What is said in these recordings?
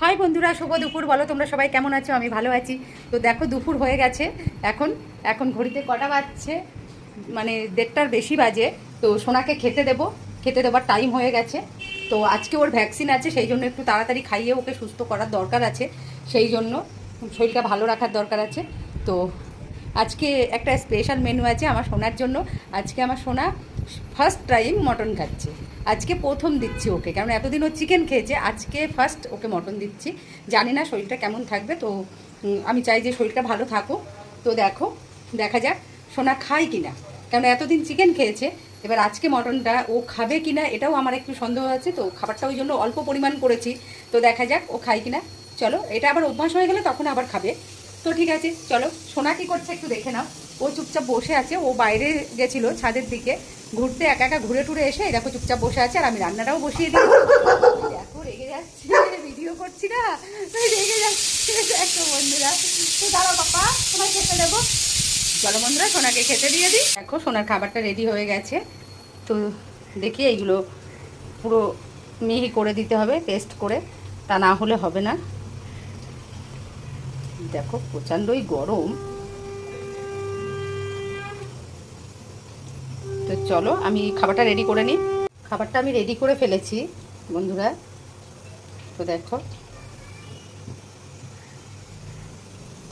High বন্ধুরা, শুভ দুপুর। বলো তোমরা সবাই কেমন আছো? আমি ভালো আছি। তো দেখো, দুপুর হয়ে গেছে। এখন এখন ঘড়িতে কটা বাজছে? মানে দেড়টার বেশি বাজে। তো সোনাকে খেতে দেব। খেতে দেবার টাইম হয়ে গেছে। তো আজকে ওর ভ্যাকসিন আছে, সেই জন্য একটু তাড়াতাড়ি খাইয়ে ওকে সুস্থ করার দরকার আছে। সেই জন্য শরীরটা ভালো রাখার দরকার আছে। তো আজকে একটা স্পেশাল মেনু আছে আমার সোনার জন্য। আজকে আমার সোনা ফার্স্ট টাইম মটন খাচ্ছে। আজকে প্রথম দিচ্ছি ওকে কারণ এতদিন ও চিকেন খেয়েছে, আজকে ফার্স্ট ওকে মটন দিচ্ছি। জানি না শরীরটা কেমন থাকবে, তো আমি চাই যে শরীরটা ভালো থাকুক। তো দেখো, দেখা যাক সোনা খায় কি না কারণ এতদিন চিকেন খেয়েছে, এবার আজকে মটনটা ও খাবে কি না এটাও আমার একটু সন্দেহ আছে, তো খাবারটা ওই জন্য অল্প পরিমাণ করেছি। তো দেখা যাক ও খায় কি না চলো, এটা আবার অভ্যাস হয়ে গেলে তখন আবার খাবে। তো ঠিক আছে, চলো, সোনা কি করছে একটু দেখে নাও। ও চুপচাপ বসে আছে, ও বাইরে গেছিল ছাদের দিকে। ঘুরতে একা একা ঘুরে টুরে এসে দেখো চুপচাপ বসে আছে আর আমি রান্নাটাও বসিয়ে দিই। দেখো, রেগে যাচ্ছে ভিডিও করছি না। রেগে যাচ্ছে, দেখো বন্ধুরা। তো দাঁড়াও বাবা তোমায় খেতে দেবো। চলো বন্ধুরা, সোনাকে খেতে দিয়ে দিই। দেখো, সোনার খাবারটা রেডি হয়ে গেছে। তো দেখি এইগুলো পুরো মিহি করে দিতে হবে পেস্ট করে। তা না হলে হবে না। দেখো, প্রচণ্ডই গরম। তো চলো, আমি খাবারটা রেডি করে নিই। খাবারটা আমি রেডি করে ফেলেছি, বন্ধুরা। তো দেখো।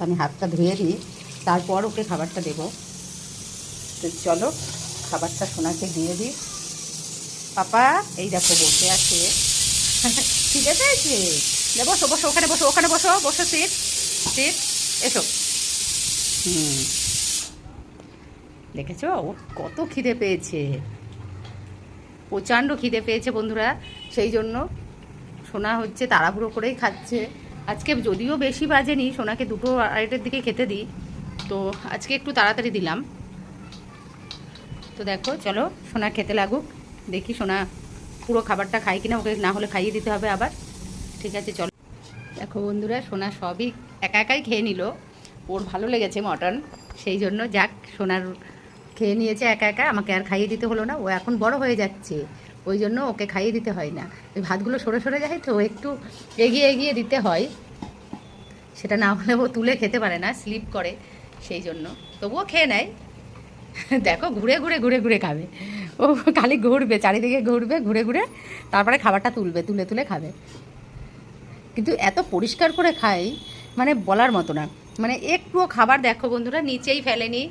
আমি হাতটা ধুয়ে দিই তারপর ওকে খাবারটা দেব। তো চলো, খাবারটা সোনাকে দিয়ে দিই। পাপা, এই দেখো, বসে আছে। ঠিক আছে? আছে বসো বসো, ওখানে বসো ওখানে বসো বসো সিট সিট এসো। হুম। দেখেছ? ও কত খিদে পেয়েছে। প্রচণ্ড খিদে পেয়েছে বন্ধুরা। সেই জন্য সোনা হচ্ছে তাড়াহুড়ো করেই খাচ্ছে। আজকে যদিও বেশি বাজেনি, সোনাকে দুটো আড়াইটের দিকে খেতে দিই। তো আজকে একটু তাড়াতাড়ি দিলাম। তো দেখো, চলো সোনা খেতে লাগুক। দেখি সোনা পুরো খাবারটা খাই কিনা, ওকে না হলে খাইয়ে দিতে হবে আবার। ঠিক আছে, চলো। দেখো বন্ধুরা, সোনা সবই একা একাই খেয়ে নিল। ওর ভালো লেগেছে মটন। সেই জন্য যাক, সোনার খেয়ে নিয়েছে একা একা, আমাকে আর খাইয়ে দিতে হলো না। ও এখন বড় হয়ে যাচ্ছে, ওই জন্য ওকে খাইয়ে দিতে হয় না। ওই ভাতগুলো সরে সরে যায় তো, একটু এগিয়ে এগিয়ে দিতে হয়। সেটা না হলে ও তুলে খেতে পারে না, স্লিপ করে সেই জন্য। তবুও খেয়ে নেয়। দেখো, ঘুরে ঘুরে ঘুরে ঘুরে খাবে। ও খালি ঘুরবে, চারিদিকে ঘুরবে, ঘুরে ঘুরে তারপরে খাবারটা তুলবে, তুলে তুলে খাবে। কিন্তু এত পরিষ্কার করে খাই মানে বলার মতো না। মানে একটুও খাবার দেখো বন্ধুরা, নিচেই ফেলেনি।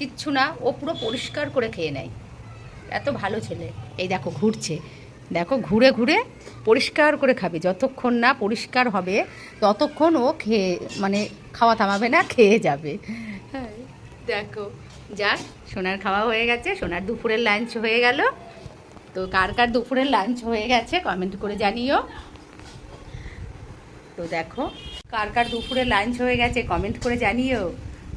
কিচ্ছু না, ও পুরো পরিষ্কার করে খেয়ে নেয়। এত ভালো ছেলে। এই দেখো, ঘুরছে। দেখো, ঘুরে ঘুরে পরিষ্কার করে খাবে। যতক্ষণ না পরিষ্কার হবে, ততক্ষণ ও খেয়ে মানে খাওয়া থামাবে না, খেয়ে যাবে। হ্যাঁ দেখো, যাক, সোনার খাওয়া হয়ে গেছে। সোনার দুপুরের লাঞ্চ হয়ে গেল। তো কার কার দুপুরের লাঞ্চ হয়ে গেছে কমেন্ট করে জানিও। তো দেখো, কার কার দুপুরে লাঞ্চ হয়ে গেছে কমেন্ট করে জানিও।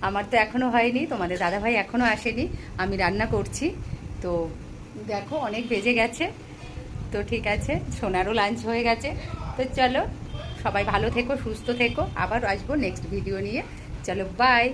আমার তো এখনও হয়নি, তোমাদের দাদাভাই এখনও আসেনি, আমি রান্না করছি। তো দেখো, অনেক বেজে গেছে। তো ঠিক আছে, সোনারও লাঞ্চ হয়ে গেছে। তো চলো, সবাই ভালো থেকো, সুস্থ থেকো। আবার আসব নেক্সট ভিডিও নিয়ে। চলো বাই